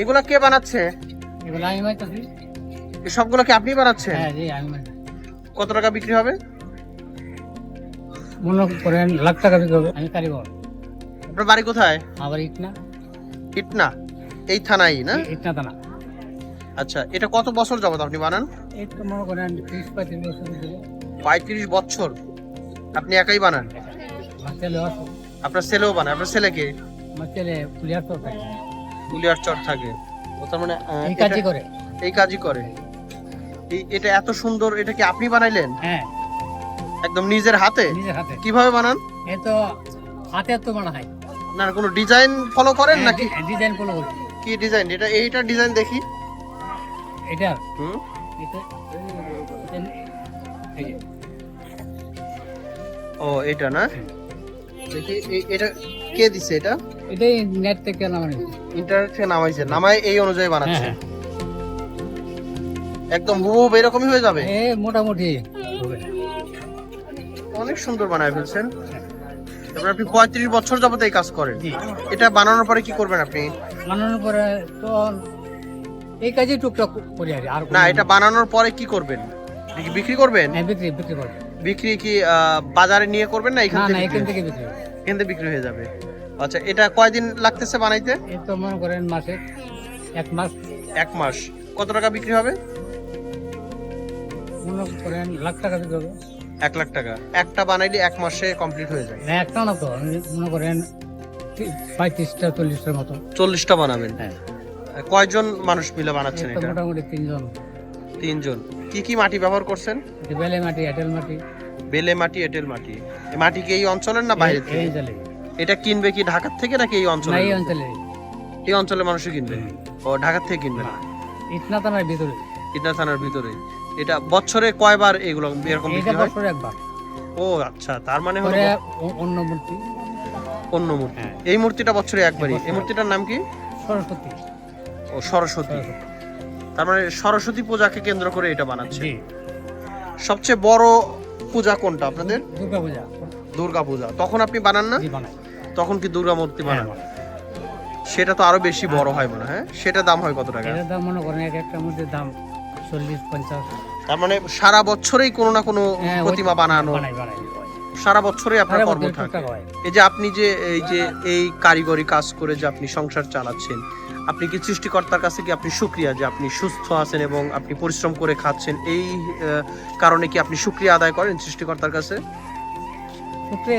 এগুলা কে বানাচ্ছে? এগুলো আমি এই সবগুলো কি আপনি বানাচ্ছেন? হ্যাঁ জি আমি কত টাকা বিক্রি হবে? মনে করেন লাখ টাকা বিক্রি হবে। আমি কারিগর। আপনার বাড়ি কোথায়? আবার ইট না ইটনা? এই থানাই না? ইট না দানা আচ্ছা এটা কত বছর যাবত আপনি বানান? তো মনে করেন ত্রিশ পঁয়ত্রিশ বছর পঁয়ত্রিশ বছর? আপনি একাই বানান? আমার ছেলে আপনার ছেলেও বানায়। আপনার ছেলেকে আমার ছেলে পুলিয়ার তো থাকে গুলিয়ার চর থাকে। ও তার মানে আহ, এই কাজই এটা- করে। এই কাজই করে। এই এটা এত সুন্দর এটা কি আপনি বানাইলেন? হ্যাঁ। একদম নিজের হাতে? নিজের হাতে। কীভাবে বানান? এ তো হাতে তো বানা হয়। না কোনো ডিজাইন ফলো করেন হ্যাঁ, নাকি? ডিজাইনগুলো করি। কি ডিজাইন? এটা এইটা ডিজাইন দেখি। এটা? হুম? এটা এই যে, ও এটা না? দেখি এটা কে দিছে এটা? এটাই নেট থেকে ইন্টারনেট থেকে নামাইছে নামাই এই অনুযায়ী হ্যাঁ বানাচ্ছে। হ্যাঁ একদম হুবহু এরকমই হয়ে যাবে? এ মোটামুটি। অনেক সুন্দর বানায় ফেলছেন। তারপরে আপনি পঁয়ত্রিশ বছর যাবত এই কাজ করেন। এটা বানানোর পরে কি করবেন আপনি? বানানোর পরে তো এই কাজে টুকটাক করি আর না এটা বানানোর পরে কি করবেন? বিক্রি করবেন? হ্যাঁ বিক্রি বিক্রি করবে। বিক্রি কি বাজারে নিয়ে করবেন না এখান থেকে এখান থেকে বিক্রি। এখান থেকে বিক্রি হয়ে যাবে। আচ্ছা এটা কয়দিন লাগতেছে বানাইতে? এই তো মনে করেন মাসে এক মাস। এক মাস। কত টাকা বিক্রি হবে? মনে করেন লাখ টাকা বিক্রি হবে। এক লাখ টাকা। একটা বানাইলে এক মাসে কমপ্লিট হয়ে যায়। না একটা না তো। মনে করেন পঁয়ত্রিশটা চল্লিশটার মতো। চল্লিশটা বানাবেন? হ্যাঁ। কয়জন মানুষ মিলে বানাচ্ছেন এটা? মোটামুটি তিনজন। তিনজন। কি কি মাটি ব্যবহার করছেন? এটা বেলে মাটি এঁটেল মাটি। বেলে মাটি এঁটেল মাটি। এই মাটি কি এই অঞ্চলের না বাইরে থেকে? এটা কিনবে কি ঢাকার থেকে নাকি এই অঞ্চলে এই অঞ্চলে এই অঞ্চলের মানুষই কিনবে? ও ঢাকার থেকে কিনবে? না ইটনা থানার ভিতরে। ইটনা থানার ভিতরে। এটা বছরে কয়বার এগুলো এরকম বিক্রি হয়? বছরে একবার। ও আচ্ছা তার মানে হলো অন্য মূর্তি। অন্য মূর্তি। হ্যাঁ। এই মূর্তিটা বছরে একবারই। এই মূর্তিটার নাম কি? সরস্বতী। ও সরস্বতী। তার মানে সরস্বতী পূজাকে কেন্দ্র করে এটা বানাচ্ছে। সবচেয়ে বড় পূজা কোনটা আপনাদের? দুর্গা পূজা দুর্গা পূজা তখন আপনি বানান না? তখন কি দুর্গা মূর্তি হ্যাঁ, বানান? সেটা তো আরও বেশি বড় হয়। মনে হয় হ্যাঁ? সেটা দাম হয় কত টাকা? দাম মনে করেন এক একটা মধ্যে দাম চল্লিশ পঞ্চাশ। তার মানে সারা বছরেই কোনো না কোনো হ্যাঁ, প্রতিমা বানানো সারা বছরই আপনার কর্ম থাকে। এই যে আপনি যে এই যে এই কারিগরি কাজ করে যে আপনি সংসার চালাচ্ছেন আপনি কি সৃষ্টিকর্তার কাছে কি আপনি সুক্রিয়া যে আপনি সুস্থ আছেন এবং আপনি পরিশ্রম করে খাচ্ছেন? এই কারণে কি আপনি সুক্রিয়া আদায় করেন সৃষ্টিকর্তার কাছে?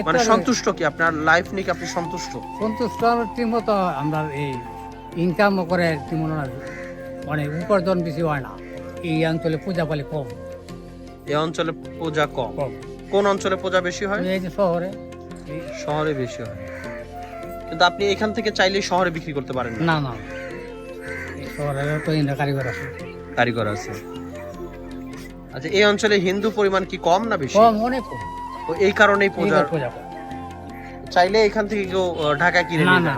মানে সন্তুষ্ট কি? আপনার লাইফ নিয়ে কি আপনি সন্তুষ্ট? সন্তুষ্ট ঠিক মতো আমরা এই ইনকাম করে ঠিক মনে হয় মানে উপার্জন বেশি হয় না। এই অঞ্চলে পূজা পালি কম। এই অঞ্চলে পূজা কম? কোন অঞ্চলে পূজা বেশি হয়? এই যে শহরে। শহরে বেশি হয়। কিন্তু আপনি এখান থেকে চাইলেই শহরে বিক্রি করতে পারেন না না। কারিগর আছে। কারিগর আছে। আচ্ছা এই অঞ্চলে হিন্দু পরিমাণ কি কম না বেশি? কম অনেক কম। তো এই কারণেই পূজা চাইলে এখান থেকে কেউ ঢাকায় কিনে না না।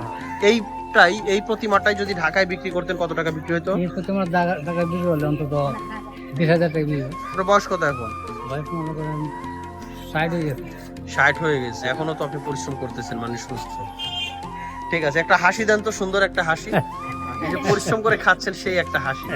এইটাই এই প্রতিমাটাই যদি ঢাকায় বিক্রি করতেন কত টাকা বিক্রি হতো? এই টাকা বিক্রি হলে অন্তত বিশ হাজার টাকা বিক্রি। আপনার বয়স কত এখন? বয়স মনে করেন ষাট হয়ে গেছে। ষাট হয়ে গেছে। এখনও তো আপনি পরিশ্রম করতেছেন মানে সুস্থ ঠিক আছে একটা হাসি দেন তো সুন্দর একটা হাসি। যে পরিশ্রম করে খাচ্ছেন সেই একটা হাসি।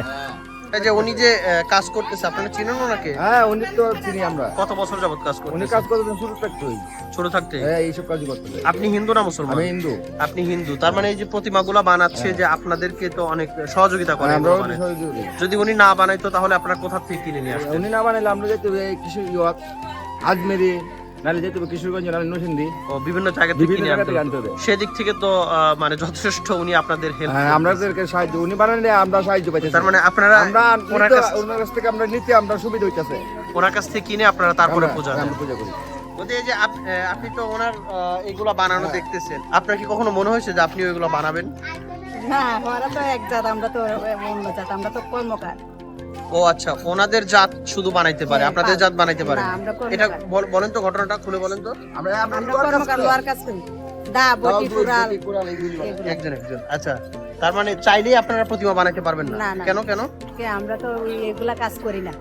এই যে উনি যে কাজ করতেছে আপনারা চিনেন ওনাকে? হ্যাঁ উনি তো চিনি আমরা। কত বছর যাবত কাজ উনি কাজ করতেন শুরু থাকতোই। ছোট থাকতে হ্যাঁ এইসব কাজই করতেন আপনি হিন্দু না মুসলমান? আমি হিন্দু। আপনি হিন্দু। তার মানে এই যে প্রতিমাগুলো বানাচ্ছে যে আপনাদেরকে তো অনেক সহযোগিতা করে আমরা এগুলো যদি উনি না বানাইতো তাহলে আপনারা কোথা থেকে কিনে নিয়ে আসতেন? উনি না বানাইলে আমরা যেতে কিশোর আজমেরি নাহলে যেতে হবে কিশোরগঞ্জ নাহলে নসিন্দি ও বিভিন্ন জায়গা থেকে বিভিন্ন জায়গা থেকে আনতে হবে সেদিক থেকে তো মানে যথেষ্ট উনি আপনাদের হেল্প হ্যাঁ আমাদেরকে সাহায্য উনি বানাইলে আমরা সাহায্য পাইতেছি। তার মানে আপনারা আমরা ওনার কাছ ওনার কাছ থেকে আমরা নিতে আমরা সুবিধা হইতেছে। ওনার কাছ থেকে কিনে আপনারা তারপরে পূজা দেন। পূজা করি। এই যে আপনি তো ওনার এগুলা বানানো দেখতেছেন। আপনার কি কখনো মনে হয়েছে যে আপনি ওইগুলো বানাবেন? না ওরা তো এক জাত আমরা তো অন্য জাত আমরা তো কর্মকার। ও আচ্ছা ওনাদের জাত শুধু বানাইতে পারে হ্যাঁ, আপনাদের জাত বানাইতে পারে। কর্মকার। এটা বলেন তো ঘটনাটা খুলে বলেন তো। আমরা আমরা কর্মকার কাজ করি। দা বটি কুড়াল একজন একজন। আচ্ছা তার মানে চাইলেই আপনারা প্রতিমা বানাইতে পারবেন না। কেন কেন? আমরা তো এগুলা কাজ করি না।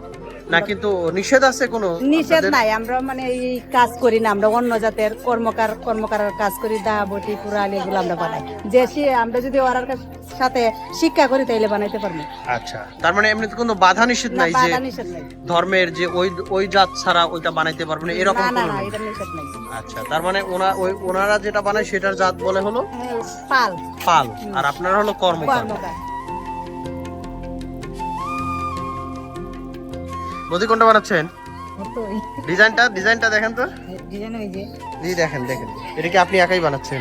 না কিন্তু নিষেধ আছে কোনো নিষেধ নাই আমরা মানে এই কাজ করি না আমরা অন্য জাতের কর্মকার কর্মকারের কাজ করি দা বটি কুড়াল এগুলো আমরা বানাই। যে আমরা যদি ওরার কাছ সাথে শিক্ষা করি তাইলে বানাইতে পারব। আচ্ছা তার মানে এমনিতে কোনো বাধা নিষেধ নাই যে বাধা নিষেধ নাই। ধর্মের যে ওই ওই জাত ছাড়া ওইটা বানাইতে পারবে না এরকম না কোনো না নেই। এটা নিষেধ নাই। আচ্ছা তার মানে ওনা ওই ওনারা যেটা বানায় সেটার জাত বলে হলো? হ্যাঁ, পাল। পাল। আর আপনারা হলো কর্মকার। কোনটা বানাচ্ছেন? ডিজাইনটা ডিজাইনটা দেখেন তো। ডিজাইন ওই যে। জি দেখেন দেখেন। এটা কি আপনি একাই বানাচ্ছেন?